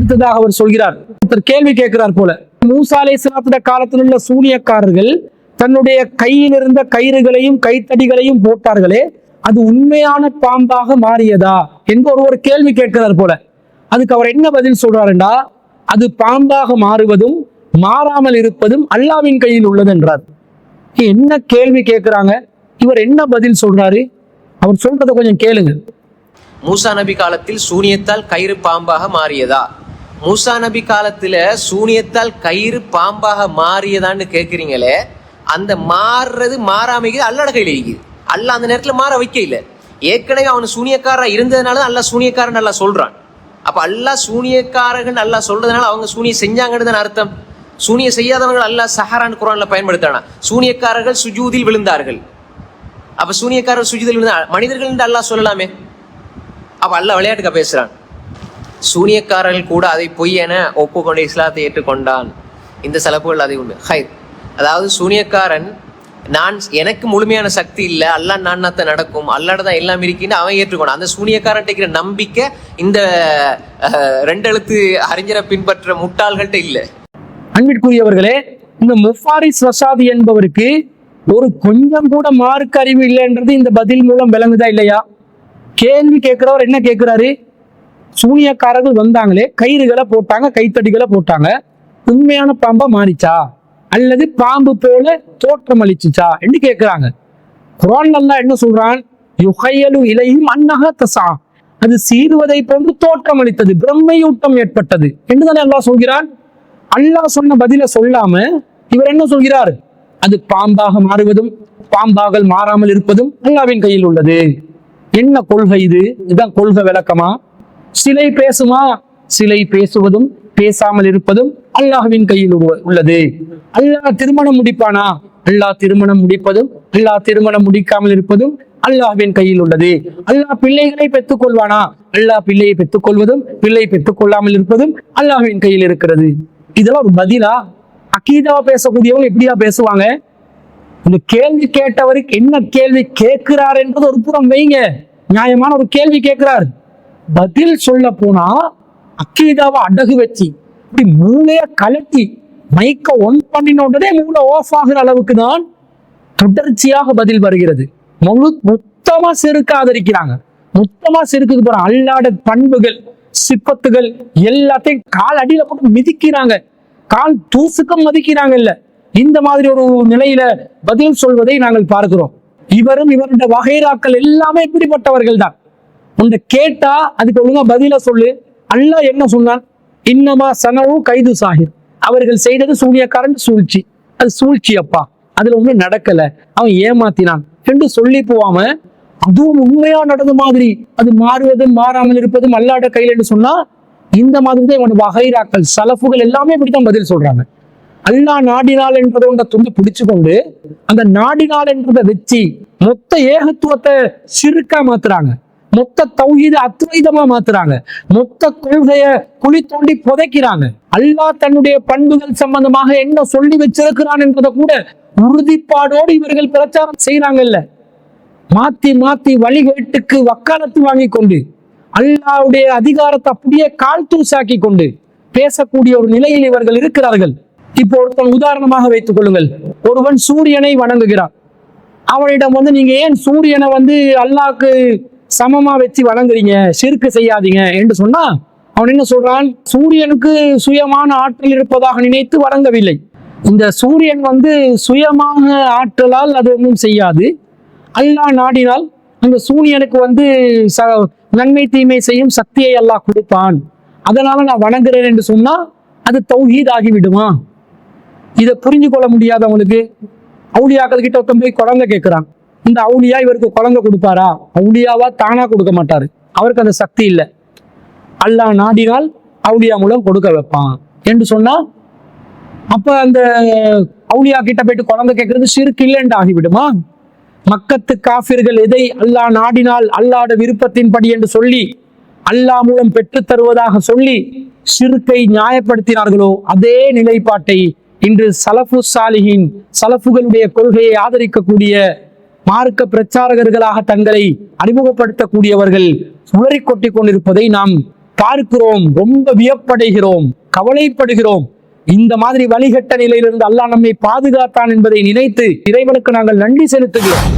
அடுத்ததாக அவர் சொல்கிறார். ஒருத்தர் கேள்வி கேட்கிறார் போல. மூசாலை அலைஹிஸ்ஸலாத்துடைய காலத்தில் உள்ள சூனியக்காரர்கள் தன்னுடைய கையில் இருந்த கயிறுகளையும் கைத்தடிகளையும் போட்டார்களே அது உண்மையான பாம்பாக மாறியதா என்று ஒரு ஒரு கேள்வி கேட்கிறார் போல. அதுக்கு அவர் என்ன பதில் சொல்றாருண்டா? அது பாம்பாக மாறுவதும் மாறாமல் இருப்பதும் அல்லாவின் கையில் உள்ளது என்றார். என்ன கேள்வி கேட்கிறாங்க? இவர் என்ன பதில் சொல்றாரு? அவர் சொல்றதை கொஞ்சம் கேளுங்க. மூசா நபி காலத்தில் சூனியத்தால் கயிறு பாம்பாக மாறியதா? மூசா நபி காலத்துல சூனியத்தால் கயிறு பாம்பாக மாறியதான்னு கேட்குறீங்களே அந்த மாறுறது மாறாமைக்கு அல்லாட கையில் இருக்குது அல்ல அந்த நேரத்தில் மாற வைக்க இல்லை. ஏற்கனவே அவன் சூனியக்காரராக இருந்ததுனால அல்ல சூனியக்காரன் நல்லா சொல்றான். அப்ப அல்லாஹ் சூனியக்காரர்கள் நல்லா சொல்றதுனால அவங்க சூனியம் செஞ்சாங்கன்னு தானே அர்த்தம். சூனியம் செய்யாதவர்கள் அல்லா சஹரான் குரான்ல பயன்படுத்தானா சூனியக்காரர்கள் சுஜூதில் விழுந்தார்கள். அப்ப சூனியக்காரர் சுஜூதில் விழுந்தா மனிதர்கள் என்று அல்லா சொல்லலாமே. அப்ப அல்லாஹ் விளையாட்டுக்கா பேசுறான்? சூனியக்காரர்கள் கூட அதை பொய் என ஒப்புக்கொண்டு இஸ்லாத்தை ஏற்றுக்கொண்டான். இந்த சலப்புகள் அதை உண்டு. ஹை அதாவது சூனியக்காரன் நான் எனக்கு முழுமையான சக்தி இல்லை அல்லா நான்னாத்த நடக்கும் அல்லாட தான் எல்லாம் இருக்கின்னு அவன் ஏற்றுக்கொண்டான். அந்த சூனியக்காரன் இருக்கிற நம்பிக்கை இந்த ரெண்டு ரெண்டெழுத்து அறிஞரை பின்பற்ற முட்டாள்கள்ட்ட இல்லை. அன்பிற்குரியவர்களே இந்த முஃபாரிஸ் வசாதி என்பவருக்கு ஒரு கொஞ்சம் கூட மார்க் அறிவு இல்லைன்றது இந்த பதில் மூலம் விளங்குதா இல்லையா? கேள்வி கேட்கிறவர் என்ன கேட்கிறாரு? சூனியக்காரர்கள் வந்தாங்களே கயிறுகளை போட்டாங்க கைத்தடிகளை போட்டாங்க. உண்மையான பாம்பா மாறிச்சா? அல்லது பாம்பு போல தோற்றம் அளிச்சுச்சா என்று கேட்கிறாங்க. குரான் அல்லாஹ் என்ன சொல்றான்? யுகையலு இலையும் அன்னக தசா. அது சீருவதை போன்று தோற்றம் அளித்தது பிரம்மையூட்டம் ஏற்பட்டது. என்று தானே அல்லாஹ் சொல்கிறான்? அல்லாஹ் சொன்ன பதில சொல்லாம இவர் என்ன சொல்கிறார்? அது பாம்பாக மாறுவதும் பாம்பாக மாறாமல் இருப்பதும் அல்லாவின் கையில் உள்ளது. என்ன கொள்கை இது? இதுதான் கொள்கை விளக்கமா? சிலை பேசுமா? சிலை பேசுவதும் பேசாமல் இருப்பதும் அல்லாஹ்வின் கையில் உள்ளது. அல்லாஹ் திருமணம் முடிப்பானா? அல்லாஹ் திருமணம் முடிப்பதும் அல்லாஹ் திருமணம் முடிக்காமல் இருப்பதும் அல்லாஹ்வின் கையில் உள்ளது. அல்லாஹ் பிள்ளைகளை பெற்றுக் கொள்வானா அல்லாஹ் பிள்ளையை பெற்றுக் கொள்வதும் பிள்ளை பெற்றுக் கொள்ளாமல் இருப்பதும் அல்லாஹ்வின் கையில் இருக்கிறது. இதெல்லாம் ஒரு பதிலா? அக்கீதாவா பேசக்கூடியவங்க எப்படியா பேசுவாங்க? இந்த கேள்வி கேட்டவருக்கு என்ன கேள்வி கேட்கிறார் என்பது ஒரு புறம் வைங்க. நியாயமான ஒரு கேள்வி கேட்கிறார். பதில் சொல்ல போனா அக்கீதாவை அடகு வச்சு இப்படி மூளைய கலட்டி மைக்க ஒன் பண்ணின உடனே மூளை ஆஃப் ஆகிற அளவுக்கு தான் தொடர்ச்சியாக பதில் வருகிறது. முழு மொத்தமா செருக்க ஆதரிக்கிறாங்க மொத்தமா செருக்குக்கு போற அல்லாட பண்புகள் சிப்பத்துகள் எல்லாத்தையும் கால் அடியில போட்டு மிதிக்கிறாங்க. கால் தூசுக்கும் மதிக்கிறாங்க இல்ல. இந்த மாதிரி ஒரு நிலையில பதில் சொல்வதை நாங்கள் பார்க்கிறோம். இவரும் இவருடைய வகைராக்கள் எல்லாமே இப்படிப்பட்டவர்கள் தான் உன்னை கேட்டா அதுக்கு ஒழுங்கா பதில சொல்லு. அல்லாஹ் என்ன சொன்னான்? இன்னமா சனவு கைது சாஹிர். அவர்கள் செய்தது சூனியக்காரன் சூழ்ச்சி. அது சூழ்ச்சி அப்பா. அதுல ஒன்றும் நடக்கல. அவன் ஏமாத்தினான். என்று சொல்லி போவாம அதுவும் உண்மையா நடந்த மாதிரி. அது மாறுவதும் மாறாமல் இருப்பதும் அல்லாட கையில். என்று சொன்னா இந்த மாதிரி தான் இவன் வகைராக்கள் சலஃபுகள் எல்லாமே இப்படித்தான் பதில் சொல்றாங்க. அல்லாஹ் நாடினால் என்றதை உண்ட துண்டு பிடிச்சு கொண்டு அந்த நாடினால் என்றதை வச்சு மொத்த ஏகத்துவத்தை சிறுக்கா மாத்துறாங்க. மொத்த தௌஹீத அத்வைதமா மாத்துறாங்க. மொத்த கொள்கைய குழி தோண்டி புதைக்கிறாங்க. அல்லாஹ் தன்னுடைய பண்புகள் சம்பந்தமாக என்ன சொல்லி வச்சிருக்கிறான் என்பதை கூட உறுதிப்பாடோடு இவர்கள் பிரச்சாரம் செய்யறாங்கல்ல மாத்தி மாத்தி வழிகேட்டுக்கு வக்காலத்து வாங்கி கொண்டு அல்லாஹ்வுடைய அதிகாரத்தை அப்படியே கால் தூசாக்கி கொண்டு பேசக்கூடிய ஒரு நிலையில் இவர்கள் இருக்கிறார்கள். இப்போ ஒருத்தன் உதாரணமாக வைத்துக் கொள்ளுங்கள். ஒருவன் சூரியனை வணங்குகிறான். அவனிடம் வந்து நீங்க ஏன் சூரியனை வந்து அல்லாக்கு சமமா வச்சு வணங்குறீங்க சிறுக்கு செய்யாதீங்க என்று சொன்னா அவன் என்ன சொல்றான்? சூரியனுக்கு சுயமான ஆற்றல் இருப்பதாக நினைத்து வணங்கவில்லை இந்த சூரியன் வந்து சுயமாக ஆற்றலால் அது ஒன்றும் செய்யாது. அல்லாஹ் நாடினால் அந்த சூரியனுக்கு வந்து ச நன்மை தீமை செய்யும் சக்தியை அல்லாஹ் கொடுப்பான். அதனால நான் வணங்குறேன் என்று சொன்னா அது தௌஹீத் ஆகிவிடுமா இதை புரிஞ்சு கொள்ள முடியாதவங்களுக்கு அவுளியாக்கள் கிட்ட ஒருத்தன் போய் குழந்தை கேட்கிறான் இந்த அவுளியா இவருக்கு குழந்தை கொடுப்பாரா? அவுளியாவா தானா கொடுக்க மாட்டாரு. அவருக்கு அந்த சக்தி இல்லை. அல்லாஹ் நாடினால் அவுளியா மூலம் கொடுக்க வைப்பான். என்று சொன்னா அப்ப அந்த அவுளியா கிட்ட போயிட்டு குழந்தை கேட்கறது சிறுக்கு இல்லைன்னு ஆகிவிடுமா? மக்கத்து காபிர்கள் எதை அல்லாஹ் நாடினால் அல்லாட விருப்பத்தின்படி என்று சொல்லி அல்லாஹ் மூலம் பெற்றுத் தருவதாக சொல்லி சிறுக்கை நியாயப்படுத்தினார்களோ அதே நிலைப்பாட்டை இன்று சலஃபு சாலிஹின் சலஃபுகளுடைய கொள்கையை ஆதரிக்கக்கூடிய மார்க்க பிரச்சாரகர்களாக தங்களை அறிமுகப்படுத்தக்கூடியவர்கள் உளறி கொட்டிக் கொண்டிருப்பதை நாம் பார்க்கிறோம். ரொம்ப வியப்படைகிறோம். கவலைப்படுகிறோம். இந்த மாதிரி வழிகட்ட நிலையிலிருந்து அல்லாஹ் நம்மை பாதுகாத்தான் என்பதை நினைத்து இறைவனுக்கு நாங்கள் நன்றி செலுத்துகிறோம்.